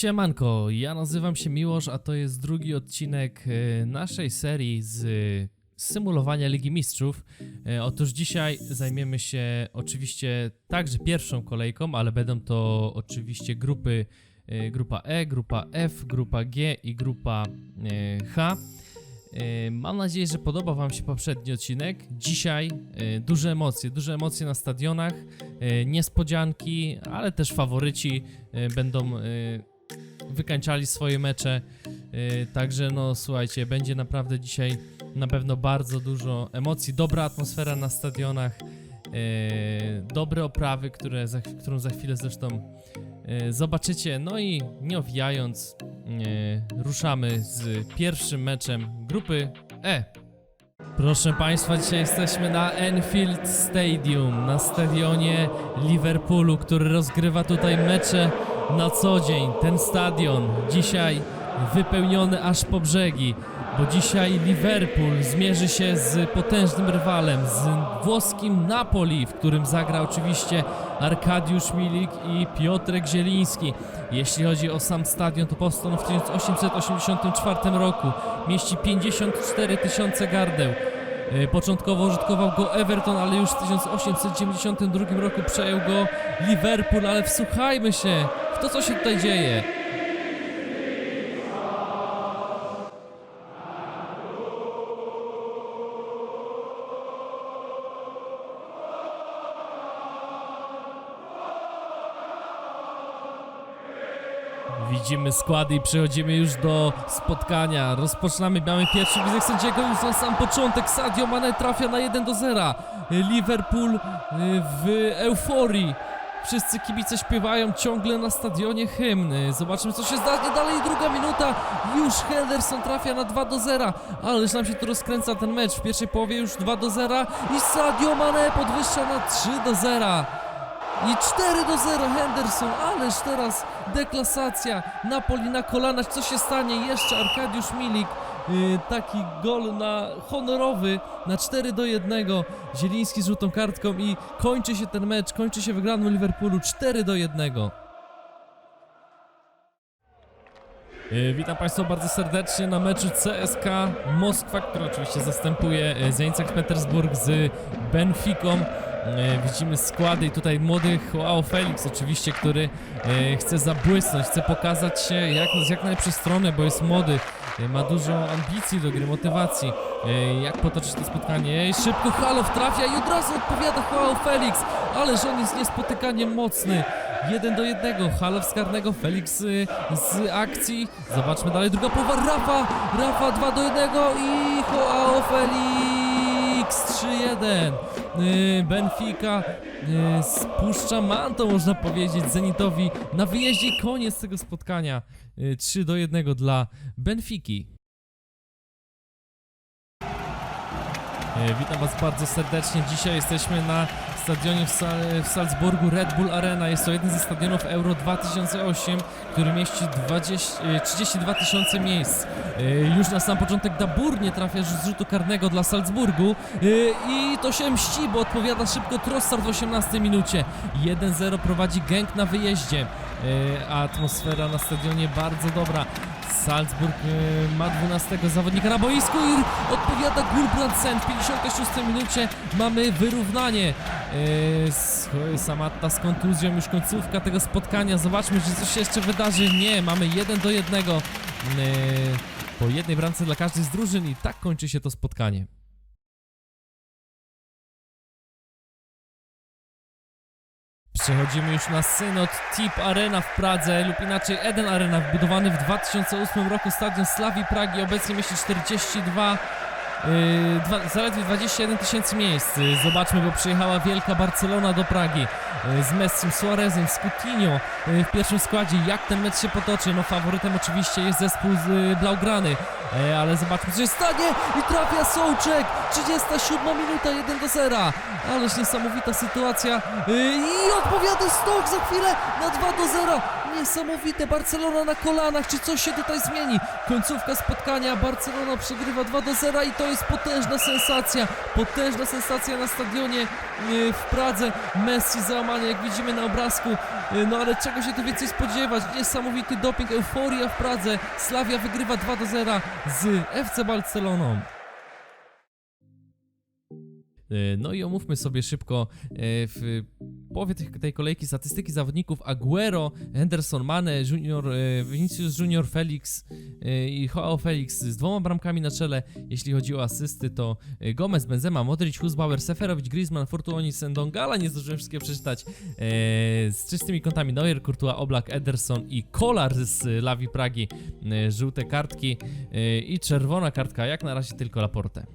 Siemanko, ja nazywam się Miłosz, a to jest drugi odcinek e, naszej serii z e, symulowania Ligi Mistrzów. E, Otóż dzisiaj zajmiemy się oczywiście także pierwszą kolejką, ale będą to oczywiście grupy grupa E, grupa F, grupa G i grupa H. Mam nadzieję, że podoba Wam się poprzedni odcinek. Dzisiaj duże emocje, duże emocje na stadionach, niespodzianki, ale też faworyci będą wykańczali swoje mecze. e, Także no słuchajcie, będzie naprawdę dzisiaj na pewno bardzo dużo emocji, dobra atmosfera na stadionach, e, dobre oprawy, które którą za chwilę zresztą e, zobaczycie. No i nie owijając, ruszamy z pierwszym meczem grupy E. Proszę Państwa, dzisiaj jesteśmy na Enfield Stadium, na stadionie Liverpoolu, który rozgrywa tutaj mecze na co dzień. Ten stadion dzisiaj wypełniony aż po brzegi, bo dzisiaj Liverpool zmierzy się z potężnym rywalem, z włoskim Napoli, w którym zagra oczywiście Arkadiusz Milik i Piotrek Zieliński. Jeśli chodzi o sam stadion, to powstał w 1884 roku. Mieści 54 tysiące gardeł. E, Początkowo użytkował go Everton, ale już w 1892 roku przejął go Liverpool, ale wsłuchajmy się to, co się tutaj dzieje. Widzimy składy i przechodzimy już do spotkania. Rozpoczynamy, mamy pierwszy gwizdek sędziego już na sam początek. Sadio Mane trafia na 1 do 0. Liverpool y, w euforii. Wszyscy kibice śpiewają ciągle na stadionie hymny. Zobaczymy co się zdarzy dalej. Druga minuta. Już Henderson trafia na 2 do 0. Ależ nam się tu rozkręca ten mecz. W pierwszej połowie już 2 do 0 i Sadio Mane podwyższa na 3 do 0. I 4 do 0 Henderson, ależ teraz deklasacja. Napoli na kolanach, co się stanie? Jeszcze Arkadiusz Milik. Yy, taki gol na honorowy na 4 do 1. Zieliński z żółtą kartką i kończy się ten mecz, kończy się wygraną Liverpoolu 4 do 1. E, Witam Państwa bardzo serdecznie na meczu CSK Moskwa, który oczywiście zastępuje Zenit Sankt Petersburg z Benficą. Widzimy składy i tutaj młody Joao Felix oczywiście, który chce zabłysnąć, chce pokazać się jak, z jak najlepszej strony, bo jest młody, ma dużo ambicji do gry, motywacji. Jak potoczyć to spotkanie? Szybko Halow trafia i od razu odpowiada Joao Felix, ależ on jest niespotykanie mocny. 1 do 1, Halow z karnego, Felix y, z akcji. Zobaczmy dalej, druga połowa, Rafa, Rafa 2 do 1 i Joao Felix 3-1. Y, Benfica y, spuszcza manto, można powiedzieć, Zenitowi na wyjeździe koniec tego spotkania. Y, 3 do 1 dla Benfiki. E, Witam Was bardzo serdecznie. Dzisiaj jesteśmy na stadionie w, Sal w Salzburgu Red Bull Arena. Jest to jeden ze stadionów Euro 2008, który mieści 20, e, 32 tysiące miejsc. E, Już na sam początek Dabur nie trafia z rzutu karnego dla Salzburgu e, i to się mści, bo odpowiada szybko Trossard w 18 minucie. 1-0 prowadzi Genk na wyjeździe. E, Atmosfera na stadionie bardzo dobra. Salzburg e, ma 12 zawodnika na boisku i odpowiada Gulbrandsen w 56 minucie mamy wyrównanie s- Samatta z kontuzją już końcówka tego spotkania. Zobaczmy czy coś się jeszcze wydarzy. Nie, mamy 1 do 1 e, po jednej bramce dla każdej z drużyn i tak kończy się to spotkanie. Przechodzimy już na synod Tip Arena w Pradze lub inaczej Eden Arena, wbudowany w 2008 roku stadion Slawii Pragi, obecnie mieści 42, yy, dwa, zaledwie 21 tysięcy miejsc. Yy, Zobaczmy, bo przyjechała wielka Barcelona do Pragi yy, z Messim, Suarezem, z Coutinho w pierwszym składzie. Jak ten mecz się potoczy? No faworytem oczywiście jest zespół z Blaugrany. ale zobaczmy, co się stanie i trafia Sołczek, 37 minuta, 1 do 0, ależ niesamowita sytuacja i odpowiada Stok za chwilę na 2 do 0, niesamowite, Barcelona na kolanach, czy coś się tutaj zmieni, końcówka spotkania, Barcelona przegrywa 2 do 0 i to jest potężna sensacja, potężna sensacja na stadionie e, w Pradze, Messi załamanie, jak widzimy na obrazku, e, no ale czego się tu więcej spodziewać, niesamowity doping, euforia w Pradze, Slavia wygrywa 2 do 0 z FC Barceloną. E, No i omówmy sobie szybko e, w połowie tej kolejki statystyki zawodników Aguero, Henderson, Mane, Junior, e, Vinicius Junior, Felix i Joao Felix z dwoma bramkami na czele. Jeśli chodzi o asysty, to Gomez, Benzema, Modric, Husbauer, Seferowicz, Griezmann, Fortuoni, Sendongala, nie zdążyłem wszystkiego przeczytać, z czystymi kątami Neuer, Courtois, Oblak, Ederson i Kolar z Lawi Pragi, żółte kartki i czerwona kartka, jak na razie tylko Laporte.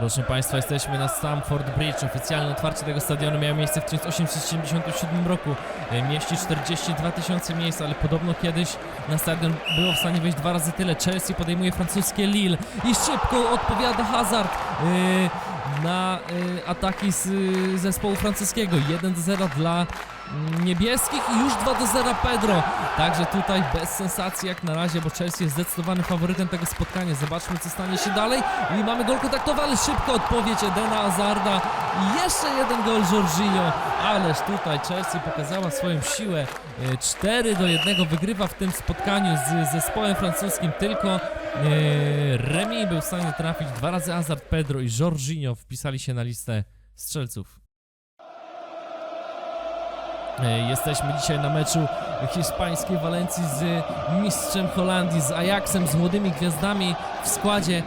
Proszę Państwa, jesteśmy na Stamford Bridge. Oficjalne otwarcie tego stadionu miało miejsce w 1877 roku. E, Mieści 42 tysiące miejsc, ale podobno kiedyś na stadion było w stanie wejść dwa razy tyle. Chelsea podejmuje francuskie Lille i szybko odpowiada Hazard e, na e, ataki z zespołu francuskiego. 1 do 0 dla niebieskich i już 2 do 0 Pedro. Także tutaj bez sensacji jak na razie, bo Chelsea jest zdecydowanym faworytem tego spotkania. Zobaczmy co stanie się dalej. I mamy gol kontaktowy, ale szybko odpowiedź Edena Hazarda. I jeszcze jeden gol Jorginho. Ależ tutaj Chelsea pokazała swoją siłę. E, 4 do 1 wygrywa w tym spotkaniu z zespołem francuskim. Tylko e, Remi był w stanie trafić. Dwa razy Hazard, Pedro i Jorginho wpisali się na listę strzelców. E, Jesteśmy dzisiaj na meczu hiszpańskiej Walencji z mistrzem Holandii, z Ajaxem, z młodymi gwiazdami w składzie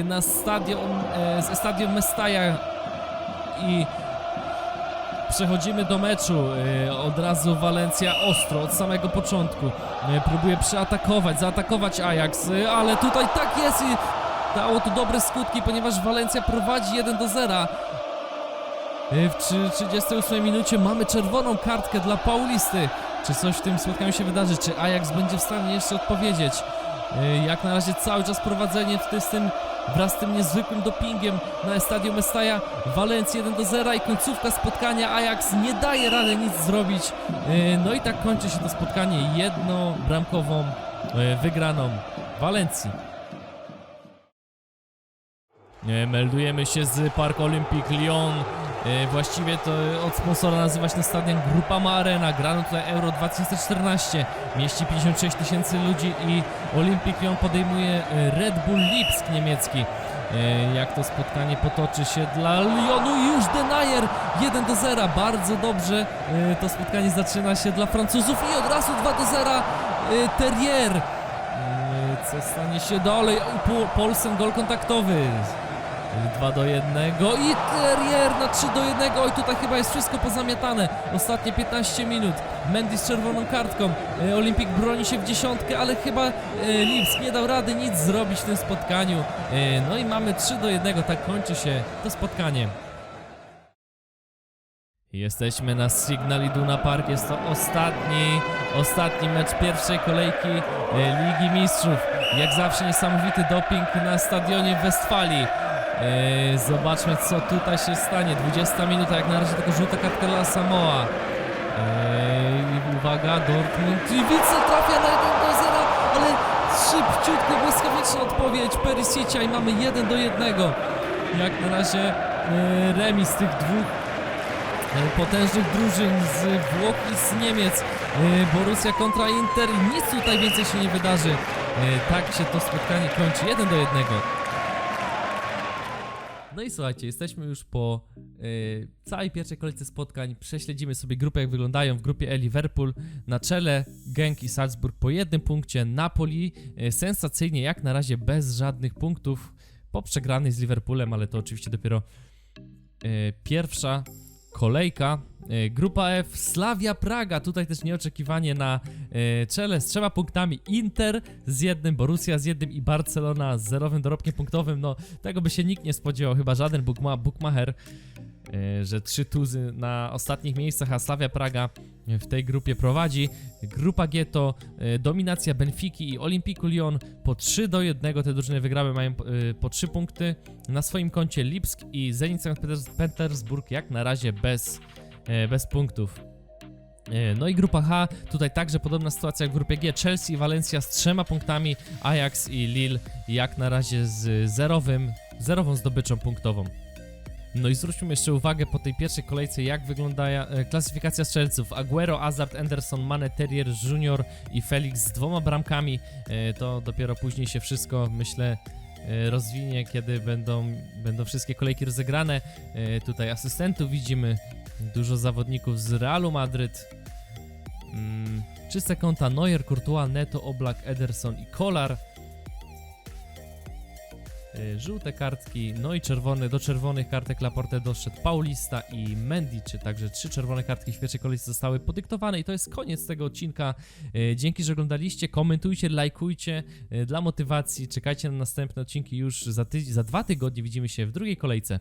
e, na stadion, e, z stadion Mestaja i przechodzimy do meczu. Od razu Walencja ostro, od samego początku. Próbuje przeatakować, zaatakować Ajax, ale tutaj tak jest i dało to dobre skutki, ponieważ Walencja prowadzi 1 do 0. E, W trzy- 38 minucie mamy czerwoną kartkę dla Paulisty. Czy coś w tym spotkaniu się wydarzy? Czy Ajax będzie w stanie jeszcze odpowiedzieć? E, Jak na razie cały czas prowadzenie tym, z tym, wraz z tym niezwykłym dopingiem na Stadium Mestaja. Walencji 1 do 0 i końcówka spotkania. Ajax nie daje rady nic zrobić. E, No i tak kończy się to spotkanie jednobramkową e, wygraną Walencji. Meldujemy się z Park Olympique Lyon. E, Właściwie to od sponsora nazywa się ten stadion Grupama Arena. Grano tutaj Euro 2014. Mieści 56 tysięcy ludzi i Olympique Lyon podejmuje e, Red Bull Lipsk niemiecki. E, Jak to spotkanie potoczy się dla Lyonu już Denayer 1 do 0. Bardzo dobrze to spotkanie zaczyna się dla Francuzów i od razu 2 do 0 e, Terrier. Co stanie się dalej? Polsen gol kontaktowy. 2 do 1 i Terrier na 3 do 1 oj tutaj chyba jest wszystko pozamiatane. Ostatnie 15 minut. Mendy z czerwoną kartką. E, Olimpik broni się w dziesiątkę ale chyba e, Lipsk nie dał rady nic zrobić w tym spotkaniu. E, no i mamy 3 do 1 tak kończy się to spotkanie. Jesteśmy na Signal Iduna Park, jest to ostatni, ostatni mecz pierwszej kolejki Ligi Mistrzów. Jak zawsze niesamowity doping na stadionie w Westfalii. E, Zobaczmy co tutaj się stanie. 20 minuta, jak na razie tylko żółta kartka dla Samoa. I Uwaga, Dortmund. I Wice trafia na 1 do 0, ale szybciutko, błyskawiczna odpowiedź Perisicia i mamy 1 do 1. Jak na razie e, remis tych dwóch potężnych drużyn z Włoch i z Niemiec. Borussia kontra Inter. Nic tutaj więcej się nie wydarzy. Tak się to spotkanie kończy. 1 do 1. No i słuchajcie, jesteśmy już po e, całej pierwszej kolejce spotkań. Prześledzimy sobie grupę, jak wyglądają. W grupie E Liverpool na czele Genk i Salzburg po jednym punkcie. Napoli e, sensacyjnie, jak na razie bez żadnych punktów po przegranej z Liverpoolem, ale to oczywiście dopiero e, pierwsza kolejka. E, Grupa F, Slavia Praga, tutaj też nieoczekiwanie na e, czele z trzema punktami Inter z jednym, Borussia z jednym i Barcelona z zerowym dorobkiem punktowym. No, tego by się nikt nie spodziewał, chyba żaden bookma bookmacher. e, że trzy tuzy na ostatnich miejscach, a Slavia Praga w tej grupie prowadzi. Grupa G to dominacja Benfiki i Olimpiku Lyon. Po 3 do 1 te drużyny wygrały, mają po 3 punkty. Na swoim koncie Lipsk i Zenit Petersburg jak na razie bez, bez punktów. E, No i grupa H, tutaj także podobna sytuacja jak w grupie G. Chelsea i Valencia z trzema punktami, Ajax i Lille jak na razie z zerowym, zerową zdobyczą punktową. No i zwróćmy jeszcze uwagę po tej pierwszej kolejce, jak wygląda e, klasyfikacja strzelców. Aguero, Hazard, Anderson, Mane, Terrier, Junior i Felix z dwoma bramkami. E, To dopiero później się wszystko, myślę, e, rozwinie, kiedy będą, będą wszystkie kolejki rozegrane. E, Tutaj asystentów widzimy, dużo zawodników z Realu Madryt. Mm, czyste konta Neuer, Courtois, Neto, Oblak, Ederson i Kolar. Y, Żółte kartki, no i czerwone, do czerwonych kartek Laporte doszedł Paulista i Mendy, czy także trzy czerwone kartki w pierwszej kolejce zostały podyktowane i to jest koniec tego odcinka. Y, Dzięki, że oglądaliście, komentujcie, lajkujcie y, dla motywacji, czekajcie na następne odcinki już za, za dwa tygodnie, widzimy się w drugiej kolejce.